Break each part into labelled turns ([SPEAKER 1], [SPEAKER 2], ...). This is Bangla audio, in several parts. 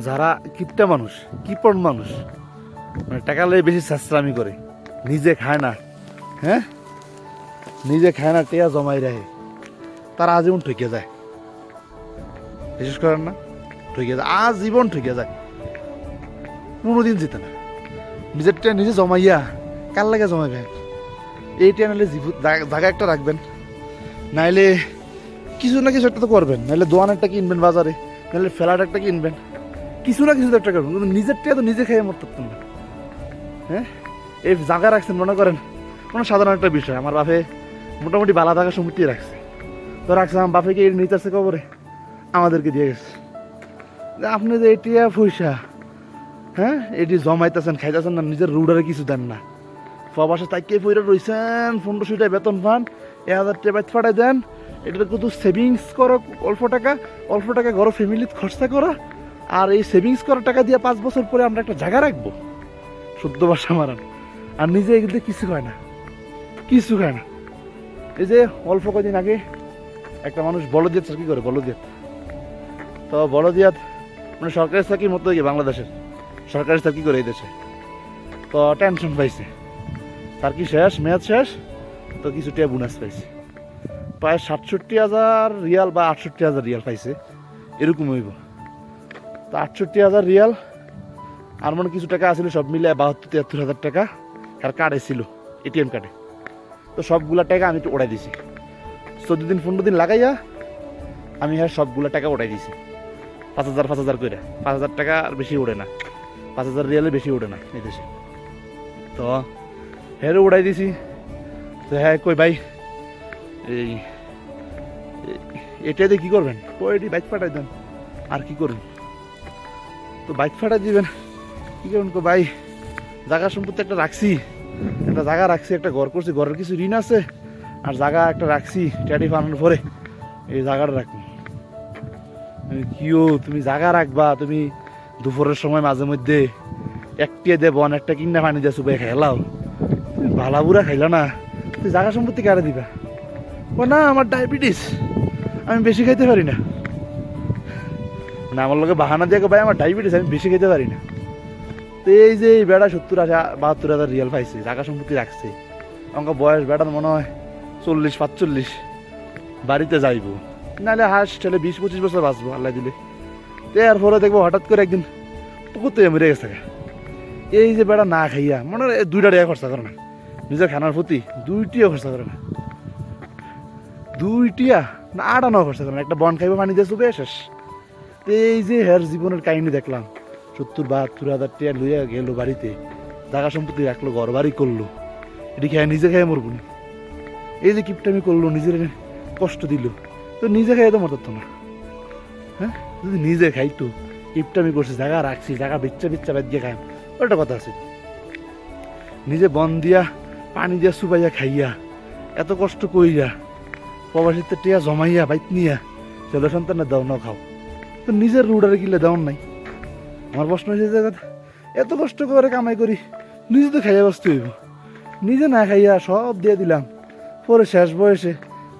[SPEAKER 1] যারা কিপটা মানুষ, কিপন মানুষ মানে টাকা লেগে বেশি সাশ্রামি করে, নিজে খায় না হ্যাঁ? নিজে খায় না, টেয়া জমাই রাখে। তারা আজীবন ঠকে যায়। বিশেষ করেন না? ঠকে যায়। আজীবন ঠকে যায়। কোনোদিন জিতে না। নিজের টেয়া নিজে জমাইয়া কার লাগে জমাইবেন এই টেয়া নাহলে জায়গা একটা রাখবেন। নাইলে কিছু না কিছু একটা তো করবেন। নাহলে দোয়ান একটা কিনবেন বাজারে। নাহলে ফ্ল্যাট একটা কিনবেন। কিছু না কিছু একটা করবেন কিন্তু নিজের টেয়া তো নিজে খেয়ে মরতে পারতেন না। হ্যাঁ? এই জায়গা রাখছেন, মনে করেন, কোনো সাধারণ একটা বিষয়, আমার বাপে মোটামুটি বালা থাকা সমিতি রাখছে। তো রাখছে, আমার বাপেকে এই নিতে আসছে কবরে, আমাদেরকে দিয়ে গেছে। আপনি যে এটি পয়সা হ্যাঁ? এটি জমাইতেছেন, খাইতেছেন না, নিজের রুডারে কিছু দেন না। প্রবাসে তাইকে পইরা রইছেন, পনেরোশো টাকা বেতন পান এক হাজার টাকা ফাটাই দেন এটা কিন্তু সেভিংস করো, অল্প টাকা অল্প টাকা ঘর ফ্যামিলিতে খরচা করা। আর এই সেভিংস করা টাকা দিয়ে পাঁচ বছর পরে আমরা একটা জায়গা রাখব। শুদ্ধ ভাষা মারান। আর নিজে এগুলো কিছু হয় না। কিছু হয় না। এই যে অল্প কদিন আগে একটা মানুষ বলদিয়াত চাকরি করে বলদিয়াত তো বলদিয়াত মানে সরকারি চাকরির মতো কি বাংলাদেশের। সরকারি চাকরি করে এই দেশে। তো টেনশন পাইছে। তার কি শেষ? মেয়াদ শেষ? তো কিছু টিয়া বোনাস পাইছে। প্রায় সাতষট্টি হাজার রিয়াল বা আটষট্টি হাজার রিয়াল পাইছে। এরকম হইব। তো আটষট্টি হাজার রিয়াল। আর মনে কিছু টাকা আছিল, সব মিলে বাহাত্তর, তিয়াত্তর হাজার টাকা। তার কার্ডে ছিল এটিএম কার্ডে তো সবগুলা টাকা আমি একটু ওড়াই দিছি। চোদ্দ দিন, পনেরো দিন লাগাইয়া আমি হ্যাঁ সবগুলা টাকা ওড়াই দিছি। পাঁচ হাজার পাঁচ হাজার করে পাঁচ হাজার টাকা আর বেশি ওড়ে না। পাঁচ হাজার রিয়ালে বেশি ওড়ে না এই দেশে। তো হ্যাঁ উড়াই দিছি। তো হ্যাঁ কই ভাই? এই এটা দিয়ে কী করবেন? কই এটি বাইক পাঠাই দেন। আর কি করুন তো বাইক ফাটা দিবেন। কি করুন কো ভাই? জায়গা সম্পত্তি একটা রাখছি। একটা জায়গা রাখছি, একটা ঘর করছি। ঘরের কিছু ঋণ আছে আর জায়গা একটা রাখছি ট্যাডি বানানোর পরে এই জায়গাটা রাখুন আমি কিও তুমি জায়গা রাখবা, তুমি দুপুরের সময় মাঝে মধ্যে একটিয়ে দেব একটা কিনা পানি দিয়ে সুবাই খেলাও। ভালা বুড়া খাইলা না। তুই জায়গা সম্পত্তি কারে দিবা? ও না, আমার ডায়াবেটিস। আমি বেশি খাইতে পারি না। মানে আমার লোকে বাহানা দিয়ে ভাই, আমার ডায়াবেটিস আমি বেশি খেতে পারি না। তো এই যে এই বেড়া সত্তর হাজার, বাহাত্তর হাজার রিয়াল পাইছে, জায়গা সম্পত্তি রাখছে। আমাকে বয়স বেড়ার মনে হয় চল্লিশ, পাঁচচল্লিশ। বাড়িতে যাইব। নাহলে হাঁস ছেলে বিশ, পঁচিশ বছর বাঁচবো, আল্লাহ দিলে। তো এরপরে দেখব হঠাৎ করে একদিন পুকুরতে মরে গেছে। এই যে বেড়া না খাইয়া, মনে হয় দুইটা টাকা খরচা করে না। নিজের খানার প্রতি দুইটিও খরচা করে না। দুইটিয়া না আটা নয় খরচা করে না। একটা বন খাইবে, পানি দিয়ে চুবে শেষ। এই যে হের জীবনের কাহিনী দেখলাম, সত্তর, বাহাত্তর হাজার টাকা লইয়া গেলো বাড়িতে জায়গা সম্পত্তি রাখল ঘর বাড়ি করল। এটি খেয়ে নিজে খেয়ে মরবো না। এই যে কিপটামি করল, নিজের কষ্ট দিল, তো নিজে খেয়ে তো মরতো না। হ্যাঁ? যদি নিজে খাইতো, কিপটামি করছে, জায়গা রাখছি, জায়গা বিচ্চা বিচ্চা বাদ দিয়ে খাই ওটা কথা আছে। নিজে বন দিয়া, পানি দিয়া সুবাইয়া খাইয়া, এত কষ্ট কইরা প্রবাসীতে টিয়া জমাইয়া, বাইত নিয়া, ছেলে সন্তানের দাও না খাও। তো নিজের রুডারে কিলে দেওয়ার নাই। আমার প্রশ্ন হয়েছে যে এত কষ্ট করে কামাই করি, নিজে তো খাইয়া বসতে হইব। নিজে না খাইয়া সব দিয়ে দিলাম। পরে শেষ বয়সে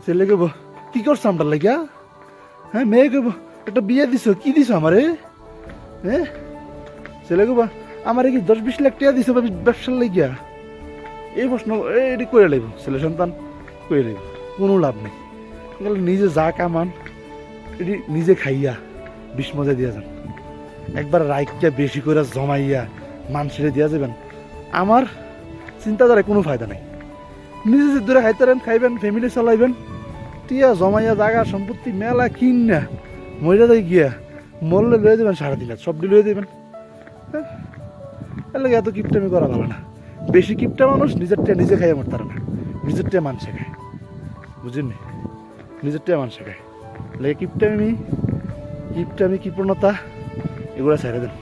[SPEAKER 1] ছেলে কেব কি করছ আমরা লাগিয়া? হ্যাঁ মেয়ে কেব একটা বিয়ে দিছো, কি দিছো আমারে? হ্যাঁ ছেলে কেব আমার কি দশ বিশ লাখ টাকা দিছো ব্যব- ব্যবসার লাগিয়া? এই প্রশ্ন এটি করে লাগব ছেলে সন্তান করে লাগব কোনো লাভ নেই। নিজে যা কামান, এটি নিজে খাইয়া। বিষ মজা দিয়া যান। একবার রাইকটা বেশি করে জমাইয়া মান ছেড়ে দিয়া যাবেন, আমার চিন্তাধারায় কোনো ফায়দা নাই। নিজে যে দূরে খাইতে পারেন খাইবেন ফ্যামিলি চালাইবেন, টিয়া জমাইয়া জায়গা সম্পত্তি, মেলা কিন না মহিলা যাই গিয়া মরলে লয়ে তিন হাজার সবটি লয়ে দেবেন হ্যাঁ এর এত কিপটামি করা ভালো না। বেশি কিপটা মানুষ নিজের টিয়া নিজে খাইয়া মরতারে না। নিজের টিয়া মানুষে খায় বুঝলেন নিজের টিয়া মানুষে খায় লাগে কিপটামি কিপটামি কৃপণতা এগুলো ছেড়ে দেন।